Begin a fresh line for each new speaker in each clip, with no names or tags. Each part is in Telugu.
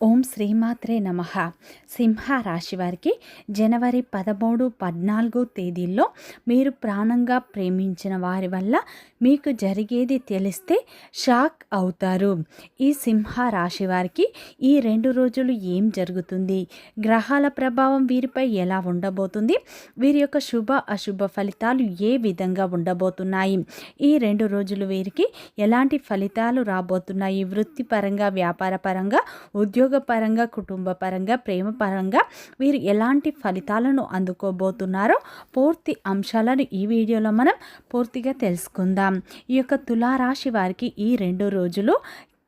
ఓం శ్రీమాత్రే నమ. సింహ రాశి వారికి జనవరి పదమూడు పద్నాలుగు తేదీల్లో మీరు ప్రాణంగా ప్రేమించిన వారి వల్ల మీకు జరిగేది తెలిస్తే షాక్ అవుతారు. ఈ సింహ రాశి వారికి ఈ రెండు రోజులు ఏం జరుగుతుంది? గ్రహాల ప్రభావం వీరిపై ఎలా ఉండబోతుంది? వీరి యొక్క శుభ అశుభ ఫలితాలు ఏ విధంగా ఉండబోతున్నాయి? ఈ రెండు రోజులు వీరికి ఎలాంటి ఫలితాలు రాబోతున్నాయి? వృత్తిపరంగా వ్యాపారపరంగా ఉద్యోగ ఉద్యోగపరంగా కుటుంబ పరంగా ప్రేమ పరంగా వీరు ఎలాంటి ఫలితాలను అందుకోబోతున్నారో పూర్తి అంశాలను ఈ వీడియోలో మనం పూర్తిగా తెలుసుకుందాం. ఈ యొక్క తులారాశి వారికి ఈ రెండు రోజులు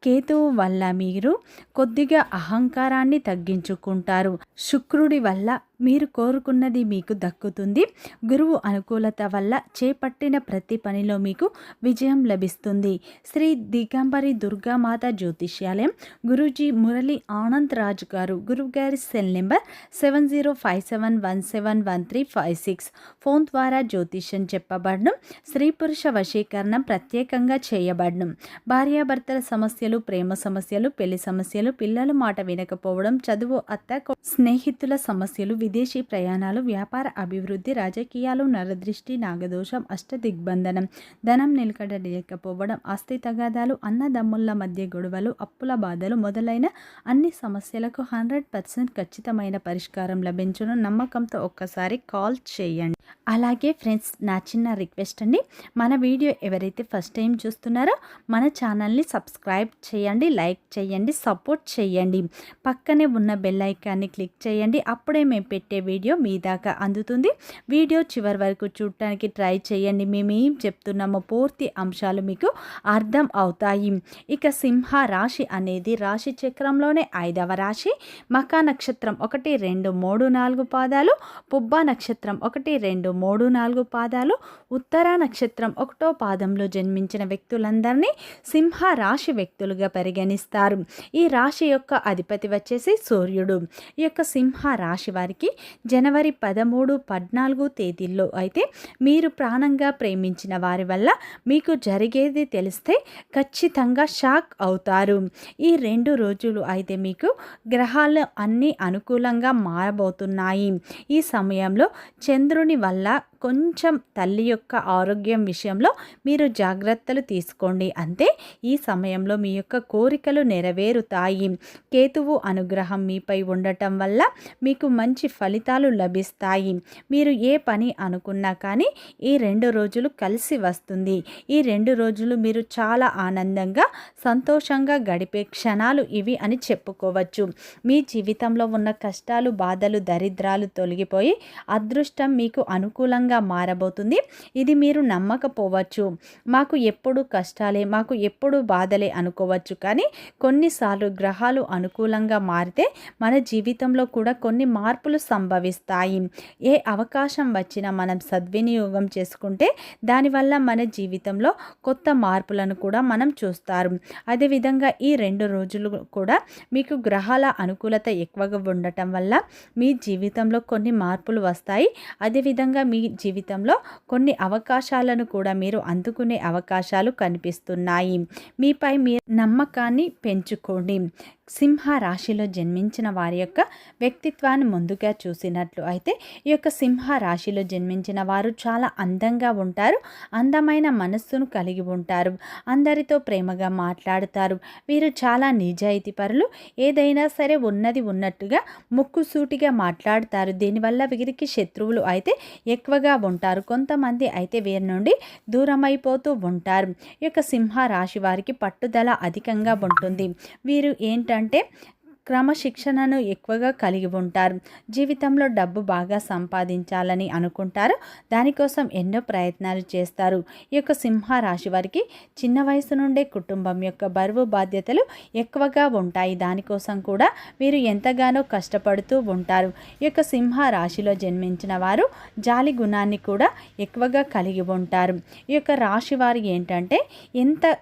కేతువు వల్ల మీరు కొద్దిగా అహంకారాన్ని తగ్గించుకుంటారు. శుక్రుడి వల్ల మీరు కోరుకున్నది మీకు దక్కుతుంది. గురువు అనుకూలత వల్ల చేపట్టిన ప్రతి పనిలో మీకు విజయం లభిస్తుంది. శ్రీ దిగంబరి దుర్గామాత జ్యోతిష్యాలయం గురూజీ మురళి ఆనంద్ రాజ్ గారు గురువు గారి cell number seven zero five seven one seven one three five six. Phone ద్వారా జ్యోతిష్యం చెప్పబడడం స్త్రీ పురుష వశీకరణం ప్రత్యేకంగా చేయబడడం భార్యాభర్తల సమస్యలు ప్రేమ సమస్యలు పెళ్ళి సమస్యలు పిల్లల మాట వినకపోవడం చదువు అత్త స్నేహితుల సమస్యలు విదేశీ ప్రయాణాలు వ్యాపార అభివృద్ధి రాజకీయాలు నరదృష్టి నాగదోషం అష్ట దిగ్బంధనం ధనం నిలకడలేకపోవడం ఆస్తి తగాదాలు అన్నదమ్ముల మధ్య గొడవలు అప్పుల బాధలు మొదలైన అన్ని సమస్యలకు హండ్రెడ్ పర్సెంట్ ఖచ్చితమైన పరిష్కారం లభించును. నమ్మకంతో ఒక్కసారి కాల్ చేయండి. అలాగే ఫ్రెండ్స్ నా చిన్న రిక్వెస్ట్ అండి. మన వీడియో ఎవరైతే ఫస్ట్ టైం చూస్తున్నారో మన ఛానల్ని సబ్స్క్రైబ్ చేయండి లైక్ చేయండి సపోర్ట్ చేయండి. పక్కనే ఉన్న బెల్ ఐకాన్ని క్లిక్ చేయండి. అప్పుడే మేము పెట్టే వీడియో మీ దాకా అందుతుంది. వీడియో చివరి వరకు చూడటానికి ట్రై చేయండి. మేము ఏం చెప్తున్నామో పూర్తి అంశాలు మీకు అర్థం అవుతాయి. ఇక సింహ రాశి అనేది రాశి చక్రంలోనే ఐదవ రాశి. మకా నక్షత్రం ఒకటి రెండు మూడు నాలుగు పాదాలు. పుబ్బ నక్షత్రం ఒకటి రెండు మూడు నాలుగు పాదాలు. ఉత్తర నక్షత్రం ఒకటో పాదంలో జన్మించిన వ్యక్తులందరినీ సింహ రాశి వ్యక్తులుగా పరిగణిస్తారు. ఈ రాశి యొక్క అధిపతి వచ్చేసి సూర్యుడు. ఈ యొక్క సింహ రాశి వారికి జనవరి పదమూడు పద్నాలుగు తేదీల్లో అయితే మీరు ప్రాణంగా ప్రేమించిన వారి వల్ల మీకు జరిగేది తెలిస్తే ఖచ్చితంగా షాక్ అవుతారు. ఈ రెండు రోజులు అయితే మీకు గ్రహాలు అన్నీ అనుకూలంగా మారబోతున్నాయి. ఈ సమయంలో చంద్రుని వల్ల కొంచెం తల్లి యొక్క ఆరోగ్యం విషయంలో మీరు జాగ్రత్తలు తీసుకోండి. అంతే ఈ సమయంలో మీ యొక్క కోరికలు నెరవేరుతాయి. కేతువు అనుగ్రహం మీపై ఉండటం వల్ల మీకు మంచి ఫలితాలు లభిస్తాయి. మీరు ఏ పని అనుకున్నా కానీ ఈ రెండు రోజులు కలిసి వస్తుంది. ఈ రెండు రోజులు మీరు చాలా ఆనందంగా సంతోషంగా గడిపే క్షణాలు ఇవి అని చెప్పుకోవచ్చు. మీ జీవితంలో ఉన్న కష్టాలు బాధలు దరిద్రాలు తొలగిపోయి అదృష్టం మీకు అనుకూలంగా మారబోతుంది. ఇది మీరు నమ్మకపోవచ్చు. మాకు ఎప్పుడు కష్టాలే మాకు ఎప్పుడు బాధలే అనుకోవచ్చు. కానీ కొన్నిసార్లు గ్రహాలు అనుకూలంగా మారితే మన జీవితంలో కూడా కొన్ని మార్పులు సంభవిస్తాయి. ఏ అవకాశం వచ్చినా మనం సద్వినియోగం చేసుకుంటే దానివల్ల మన జీవితంలో కొత్త మార్పులను కూడా మనం చూస్తారు. అదేవిధంగా ఈ రెండు రోజులు కూడా మీకు గ్రహాల అనుకూలత ఎక్కువగా ఉండటం వల్ల మీ జీవితంలో కొన్ని మార్పులు వస్తాయి. అదేవిధంగా మీ జీవితంలో కొన్ని అవకాశాలను కూడా మీరు అందుకునే అవకాశాలు కనిపిస్తున్నాయి. మీపై మీ నమ్మకాన్ని పెంచుకోండి. సింహ రాశిలో జన్మించిన వారి యొక్క వ్యక్తిత్వాన్ని ముందుగా చూసినట్లు అయితే ఈ యొక్క సింహ రాశిలో జన్మించిన వారు చాలా అందంగా ఉంటారు అందమైన మనస్సును కలిగి ఉంటారు అందరితో ప్రేమగా మాట్లాడుతారు. వీరు చాలా నిజాయితీ పరులు ఏదైనా సరే ఉన్నది ఉన్నట్టుగా ముక్కుసూటిగా మాట్లాడతారు. దీనివల్ల వీరికి శత్రువులు అయితే ఎక్కువగా ఉంటారు. కొంతమంది అయితే వీరి నుండి దూరమైపోతూ ఉంటారు. ఈ యొక్క సింహ రాశి వారికి పట్టుదల అధికంగా ఉంటుంది. వీరు ఏంటంటే క్రమశిక్షణను ఎక్కువగా కలిగి ఉంటారు. జీవితంలో డబ్బు బాగా సంపాదించాలని అనుకుంటారు. దానికోసం ఎన్నో ప్రయత్నాలు చేస్తారు. ఈ యొక్క సింహ రాశి వారికి చిన్న వయసు నుండే కుటుంబం యొక్క బరువు బాధ్యతలు ఎక్కువగా ఉంటాయి. దానికోసం కూడా వీరు ఎంతగానో కష్టపడుతూ ఉంటారు. ఈ యొక్క సింహ రాశిలో జన్మించిన వారు జాలి గుణాన్ని కూడా ఎక్కువగా కలిగి ఉంటారు. ఈ యొక్క రాశి వారు ఏంటంటే ఎంత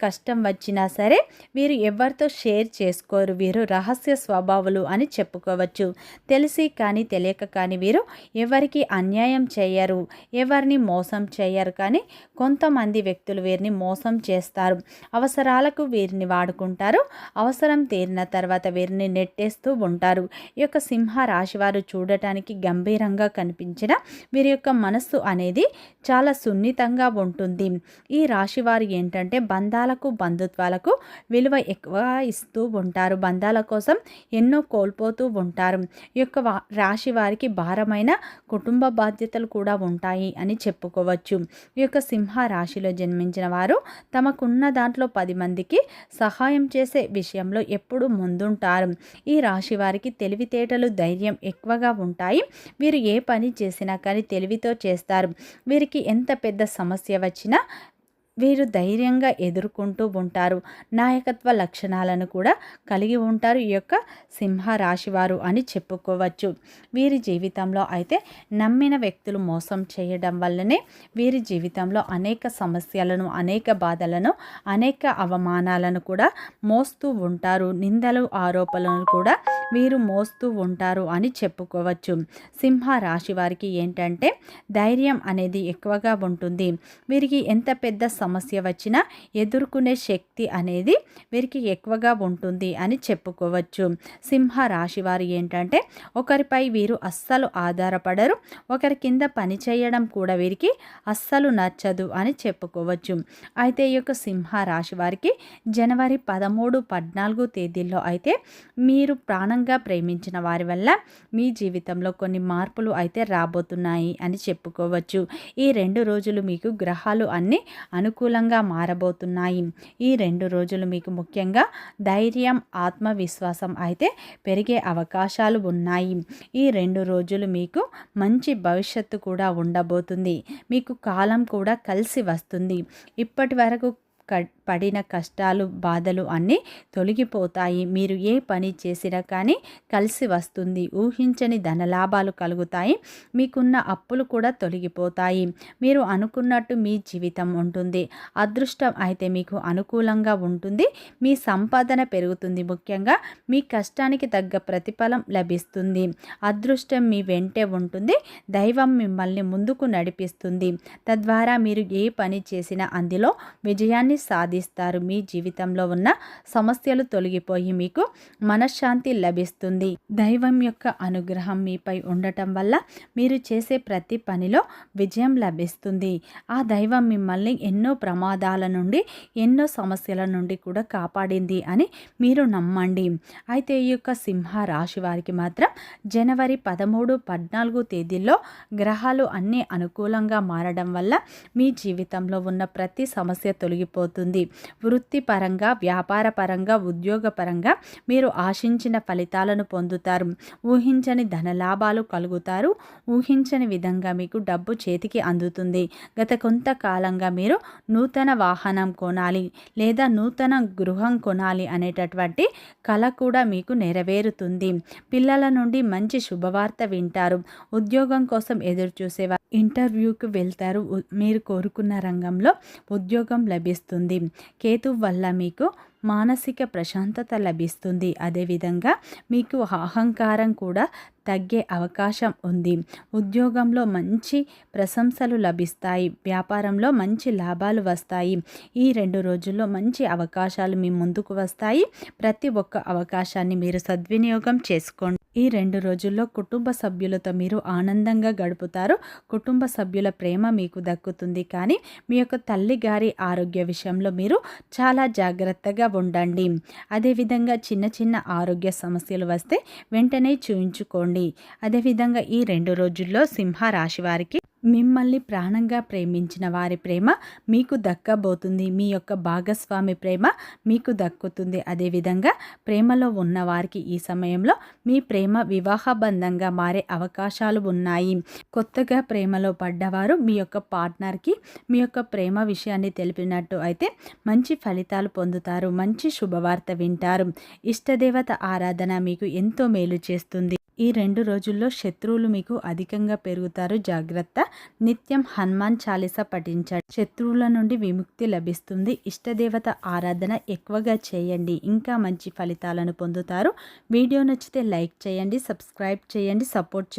కష్టం వచ్చినా సరే వీరు ఎవరితో షేర్ చేసుకోరు. వీరు రహస్య స్వభావులు అని చెప్పుకోవచ్చు. తెలిసి కానీ తెలియక కానీ వీరు ఎవరికి అన్యాయం చేయరు. ఎవరిని మోసం చేయరు. కానీ కొంతమంది వ్యక్తులు వీరిని మోసం చేస్తారు. అవసరాలకు వీరిని వాడుకుంటారు. అవసరం తీరిన తర్వాత వీరిని నెట్టేస్తూ ఉంటారు. ఈ యొక్క సింహ రాశి వారు చూడటానికి గంభీరంగా కనిపించిన వీరి యొక్క మనస్సు అనేది చాలా సున్నితంగా ఉంటుంది. ఈ రాశి వారు ఏంటంటే బంధాలకు బంధుత్వాలకు విలువ ఎక్కువ ఇస్తూ ఉంటారు. బంధాల కోసం ఎన్నో కోల్పోతూ ఉంటారు. ఈ యొక్క రాశి వారికి భారమైన కుటుంబ బాధ్యతలు కూడా ఉంటాయి అని చెప్పుకోవచ్చు. ఈ యొక్క సింహ రాశిలో జన్మించిన వారు తమకున్న దాంట్లో పది మందికి సహాయం చేసే విషయంలో ఎప్పుడు ముందుంటారు. ఈ రాశి వారికి తెలివితేటలు ధైర్యం ఎక్కువగా ఉంటాయి. వీరు ఏ పని చేసినా కానీ తెలివితో చేస్తారు. వీరికి ఎంత పెద్ద సమస్య వచ్చినా వీరు ధైర్యంగా ఎదుర్కొంటూ ఉంటారు. నాయకత్వ లక్షణాలను కూడా కలిగి ఉంటారు ఈ యొక్క సింహ రాశివారు అని చెప్పుకోవచ్చు. వీరి జీవితంలో అయితే నమ్మిన వ్యక్తులు మోసం చేయడం వల్లనే వీరి జీవితంలో అనేక సమస్యలను అనేక బాధలను అనేక అవమానాలను కూడా మోస్తూ ఉంటారు. నిందలు ఆరోపణలు కూడా వీరు మోస్తూ ఉంటారు అని చెప్పుకోవచ్చు. సింహ రాశి వారికి ఏంటంటే ధైర్యం అనేది ఎక్కువగా ఉంటుంది. వీరికి ఎంత పెద్ద సమస్య వచ్చినా ఎదుర్కొనే శక్తి అనేది వీరికి ఎక్కువగా ఉంటుంది అని చెప్పుకోవచ్చు. సింహ రాశి వారు ఏంటంటే ఒకరిపై వీరు అస్సలు ఆధారపడరు. ఒకరి కింద పని చేయడం కూడా వీరికి అస్సలు నచ్చదు అని చెప్పుకోవచ్చు. అయితే ఈ యొక్క సింహ రాశి వారికి జనవరి పదమూడు పద్నాలుగు తేదీల్లో అయితే మీరు ప్రాణంగా ప్రేమించిన వారి వల్ల మీ జీవితంలో కొన్ని మార్పులు అయితే రాబోతున్నాయి అని చెప్పుకోవచ్చు. ఈ రెండు రోజులు మీకు గ్రహాలు అన్నీ అను అనుకూలంగా మారబోతున్నాయి. ఈ రెండు రోజులు మీకు ముఖ్యంగా ధైర్యం ఆత్మవిశ్వాసం అయితే పెరిగే అవకాశాలు ఉన్నాయి. ఈ రెండు రోజులు మీకు మంచి భవిష్యత్తు కూడా ఉండబోతుంది. మీకు కాలం కూడా కలిసి వస్తుంది. ఇప్పటి వరకు పడిన కష్టాలు బాధలు అన్నీ తొలగిపోతాయి. మీరు ఏ పని చేసినా కానీ కలిసి వస్తుంది. ఊహించని ధనలాభాలు కలుగుతాయి. మీకున్న అప్పులు కూడా తొలగిపోతాయి. మీరు అనుకున్నట్టు మీ జీవితం ఉంటుంది. అదృష్టం అయితే మీకు అనుకూలంగా ఉంటుంది. మీ సంపాదన పెరుగుతుంది. ముఖ్యంగా మీ కష్టానికి తగ్గ ప్రతిఫలం లభిస్తుంది. అదృష్టం మీ వెంటే ఉంటుంది. దైవం మిమ్మల్ని ముందుకు నడిపిస్తుంది. తద్వారా మీరు ఏ పని చేసినా అందులో విజయాన్ని సాధి సాధిస్తారు మీ జీవితంలో ఉన్న సమస్యలు తొలగిపోయి మీకు మనశ్శాంతి లభిస్తుంది. దైవం యొక్క అనుగ్రహం మీపై ఉండటం వల్ల మీరు చేసే ప్రతి పనిలో విజయం లభిస్తుంది. ఆ దైవం మిమ్మల్ని ఎన్నో ప్రమాదాల నుండి ఎన్నో సమస్యల నుండి కూడా కాపాడింది అని మీరు నమ్మండి. అయితే ఈ యొక్క సింహ రాశి వారికి మాత్రం జనవరి పదమూడు పద్నాలుగు తేదీల్లో గ్రహాలు అన్నీ అనుకూలంగా మారడం వల్ల మీ జీవితంలో ఉన్న ప్రతి సమస్య తొలగిపోతుంది. వృత్తిపరంగా వ్యాపారపరంగా ఉద్యోగపరంగా మీరు ఆశించిన ఫలితాలను పొందుతారు. ఊహించని ధనలాభాలు కలుగుతారు. ఊహించని విధంగా మీకు డబ్బు చేతికి అందుతుంది. గత కొంతకాలంగా మీరు నూతన వాహనం కొనాలి లేదా నూతన గృహం కొనాలి అనేటటువంటి కళ కూడా మీకు నెరవేరుతుంది. పిల్లల నుండి మంచి శుభవార్త వింటారు. ఉద్యోగం కోసం ఎదురు చూసేవారు ఇంటర్వ్యూకి వెళ్తారు. మీరు కోరుకున్న రంగంలో ఉద్యోగం లభిస్తుంది. కేతు వల్ల మీకు మానసిక ప్రశాంతత లభిస్తుంది. అదేవిధంగా మీకు అహంకారం కూడా తగ్గే అవకాశం ఉంది. ఉద్యోగంలో మంచి ప్రశంసలు లభిస్తాయి. వ్యాపారంలో మంచి లాభాలు వస్తాయి. ఈ రెండు రోజుల్లో మంచి అవకాశాలు మీ ముందుకు వస్తాయి. ప్రతి ఒక్క అవకాశాన్ని మీరు సద్వినియోగం చేసుకోండి. ఈ రెండు రోజుల్లో కుటుంబ సభ్యులతో మీరు ఆనందంగా గడుపుతారు. కుటుంబ సభ్యుల ప్రేమ మీకు దక్కుతుంది. కానీ మీ యొక్క తల్లి గారి ఆరోగ్య విషయంలో మీరు చాలా జాగ్రత్తగా ఉండండి. అదేవిధంగా చిన్న చిన్న ఆరోగ్య సమస్యలు వస్తే వెంటనే చూయించుకోండి. అదేవిధంగా ఈ రెండు రోజుల్లో సింహ రాశి వారికి మిమ్మల్ని ప్రాణంగా ప్రేమించిన వారి ప్రేమ మీకు దక్కబోతుంది. మీ యొక్క భాగస్వామి ప్రేమ మీకు దక్కుతుంది. అదేవిధంగా ప్రేమలో ఉన్న వారికి ఈ సమయంలో మీ ప్రేమ వివాహ బంధంగా మారే అవకాశాలు ఉన్నాయి. కొత్తగా ప్రేమలో పడ్డవారు మీ యొక్క పార్ట్నర్కి మీ యొక్క ప్రేమ విషయాన్ని తెలిపినట్టు అయితే మంచి ఫలితాలు పొందుతారు. మంచి శుభవార్త వింటారు. ఇష్టదేవత ఆరాధన మీకు ఎంతో మేలు చేస్తుంది. ఈ రెండు రోజుల్లో శత్రువులు మీకు అధికంగా పెరుగుతారు. జాగ్రత్త. నిత్యం హనుమాన్ చాలీస పఠించండి. శత్రువుల నుండి విముక్తి లభిస్తుంది. ఇష్టదేవత ఆరాధన ఎక్కువగా చేయండి. ఇంకా మంచి ఫలితాలను పొందుతారు. వీడియో నచ్చితే లైక్ చేయండి సబ్స్క్రైబ్ చేయండి సపోర్ట్ చేయండి.